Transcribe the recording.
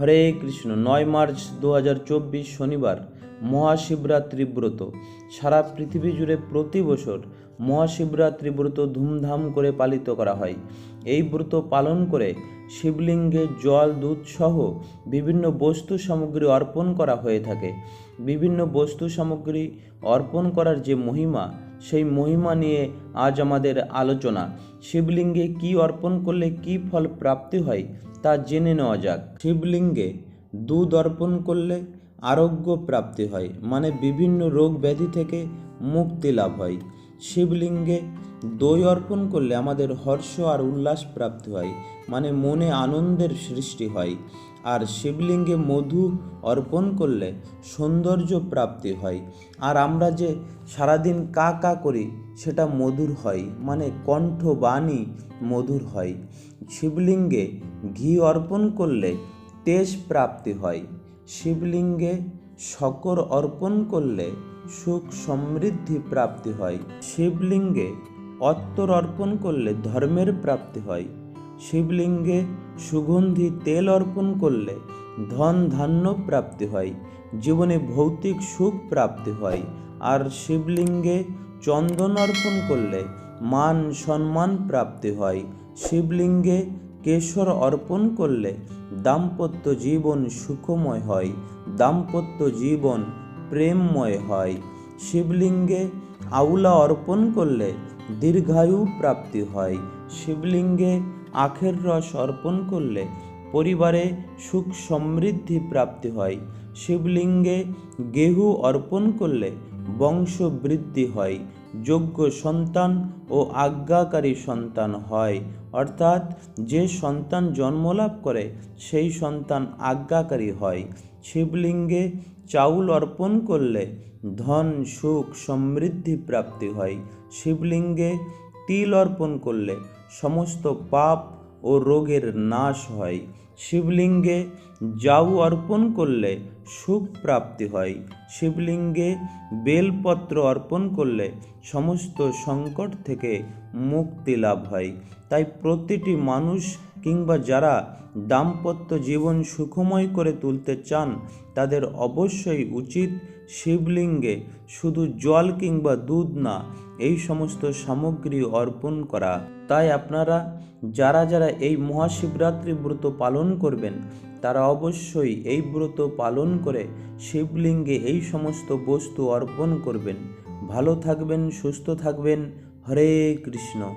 হরে কৃষ্ণ, নয় মার্চ দু চব্বিশ শনিবার, মহাশিবরাত্রি ব্রত। সারা পৃথিবী জুড়ে প্রতি বছর মহাশিবরাত্রি ব্রত ধুমধাম করে পালিত করা হয়। এই ব্রত পালন করে শিবলিঙ্গে জল, দুধ সহ বিভিন্ন বস্তু সামগ্রী অর্পণ করা হয়ে থাকে। বিভিন্ন বস্তু সামগ্রী অর্পণ করার যে মহিমা, সেই মহিমা নিয়ে আজ আমাদের আলোচনা। শিবলিঙ্গে কি অর্পণ করলে কি ফল প্রাপ্তি হয় তা জেনে নেওয়া যাক। শিবলিঙ্গে দুধ অর্পণ করলে আরোগ্য প্রাপ্তি হয় মানে বিভিন্ন রোগ ব্যাধি থেকে মুক্তি লাভ হয়। শিবলিঙ্গে দই অর্পণ করলে আমাদের হর্ষ আর উল্লাস প্রাপ্তি হয় মানে মনে আনন্দের সৃষ্টি হয়। আর শিবলিঙ্গে মধু অর্পণ করলে সৌন্দর্য প্রাপ্তি হয়। আর আমরা যে সারাদিন কা কা করি, সেটা মধুর হয় মানে কণ্ঠ বাণী মধুর হয়। শিবলিঙ্গে ঘি অর্পণ করলে তেজ প্রাপ্তি হয়। শিবলিঙ্গে শকর অর্পণ করলে সুখ সমৃদ্ধি প্রাপ্তি হয়। শিবলিঙ্গে অত্তর অর্পণ করলে ধর্মের প্রাপ্তি হয়। শিবলিঙ্গে সুগন্ধি তেল অর্পণ করলে ধন ধান্য প্রাপ্তি হয়। জীবনে ভৌতিক সুখ প্রাপ্তি হয়। আর শিবলিঙ্গে চন্দন অর্পণ করলে মান সম্মান প্রাপ্তি হয়। শিবলিঙ্গে কেশর অর্পণ করলে দাম্পত্য জীবন সুখময় হয়। দাম্পত্য জীবন প্রেমময় হয়। শিবলিঙ্গে আউলা অর্পণ করলে দীর্ঘায়ু প্রাপ্তি হয়। শিবলিঙ্গে আখের রস অর্পণ করলে পরিবারে সুখ সমৃদ্ধি প্রাপ্তি হয়। শিবলিঙ্গে গেহু অর্পণ করলে বংশ বৃদ্ধি হয়। যোগ্য সন্তান ও আজ্ঞাকারী সন্তান হয়। অর্থাৎ যে সন্তান জন্মলাভ করে, সেই সন্তান আজ্ঞাকারী হয়। শিবলিঙ্গে চাউল অর্পণ করলে ধন, সুখ, সমৃদ্ধি প্রাপ্তি হয়। শিবলিঙ্গে তিল অর্পণ করলে সমস্ত পাপ ও রোগের নাশ হয়। শিবলিঙ্গে জাউ অর্পণ করলে সুখ প্রাপ্তি হয়। শিবলিঙ্গে বেলপত্র অর্পণ করলে সমস্ত সংকট থেকে মুক্তি লাভ হয়। তাই প্রতিটি মানুষ কিংবা যারা দাম্পত্য জীবন সুখময় করে তুলতে চান, তাদের অবশ্যই উচিত শিবলিঙ্গে শুধু জল কিংবা দুধ না, এই সমস্ত সামগ্রী অর্পণ করা। তাই আপনারা যারা যারা এই মহাশিবরাত্রি ব্রত পালন করবেন, তারা অবশ্যই এই ব্রত পালন করে শিবলিঙ্গে এই সমস্ত বস্তু অর্পণ করবেন। ভালো থাকবেন, সুস্থ থাকবেন। হরে কৃষ্ণ।